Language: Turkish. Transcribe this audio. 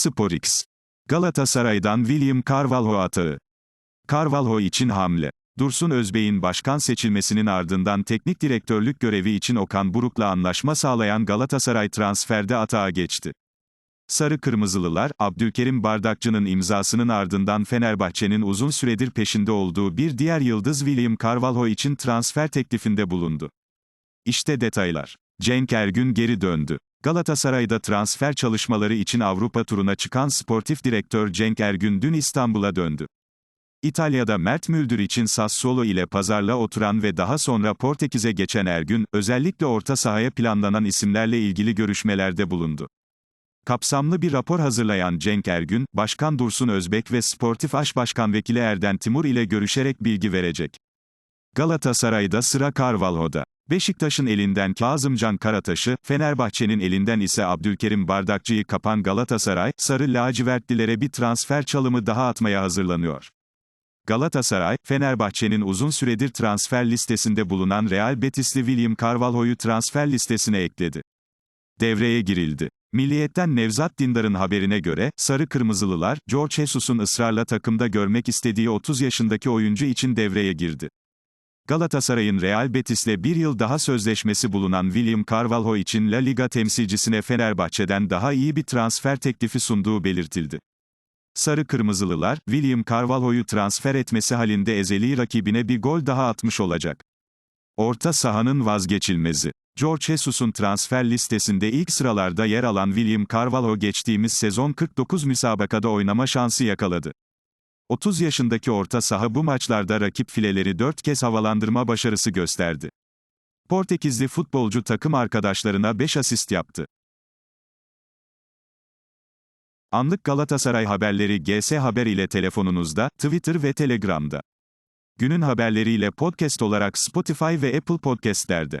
SporX. Galatasaray'dan William Carvalho atağı. Carvalho için hamle. Dursun Özbey'in başkan seçilmesinin ardından teknik direktörlük görevi için Okan Buruk'la anlaşma sağlayan Galatasaray transferde atağa geçti. Sarı Kırmızılılar, Abdülkerim Bardakçı'nın imzasının ardından Fenerbahçe'nin uzun süredir peşinde olduğu bir diğer yıldız William Carvalho için transfer teklifinde bulundu. İşte detaylar. Cenk Ergün geri döndü. Galatasaray'da transfer çalışmaları için Avrupa turuna çıkan sportif direktör Cenk Ergün dün İstanbul'a döndü. İtalya'da Mert Müldür için Sassuolo ile pazarla oturan ve daha sonra Portekiz'e geçen Ergün, özellikle orta sahaya planlanan isimlerle ilgili görüşmelerde bulundu. Kapsamlı bir rapor hazırlayan Cenk Ergün, Başkan Dursun Özbek ve Sportif Aş Başkan Vekili Erden Timur ile görüşerek bilgi verecek. Galatasaray'da sıra Carvalho'da. Beşiktaş'ın elinden Kazımcan Karataş'ı, Fenerbahçe'nin elinden ise Abdülkerim Bardakçı'yı kapan Galatasaray, Sarı lacivertlilere bir transfer çalımı daha atmaya hazırlanıyor. Galatasaray, Fenerbahçe'nin uzun süredir transfer listesinde bulunan Real Betisli William Carvalho'yu transfer listesine ekledi. Devreye girildi. Milliyet'ten Nevzat Dindar'ın haberine göre, Sarı Kırmızılılar, George Jesus'un ısrarla takımda görmek istediği 30 yaşındaki oyuncu için devreye girdi. Galatasaray'ın Real Betis'le bir yıl daha sözleşmesi bulunan William Carvalho için La Liga temsilcisine Fenerbahçe'den daha iyi bir transfer teklifi sunduğu belirtildi. Sarı Kırmızılılar, William Carvalho'yu transfer etmesi halinde ezeli rakibine bir gol daha atmış olacak. Orta sahanın vazgeçilmezi. George Jesus'un transfer listesinde ilk sıralarda yer alan William Carvalho geçtiğimiz sezon 49 müsabakada oynama şansı yakaladı. 30 yaşındaki orta saha bu maçlarda rakip fileleri 4 kez havalandırma başarısı gösterdi. Portekizli futbolcu takım arkadaşlarına 5 asist yaptı. Anlık Galatasaray haberleri GS Haber ile telefonunuzda, Twitter ve Telegram'da. Günün haberleriyle podcast olarak Spotify ve Apple Podcast'lerde.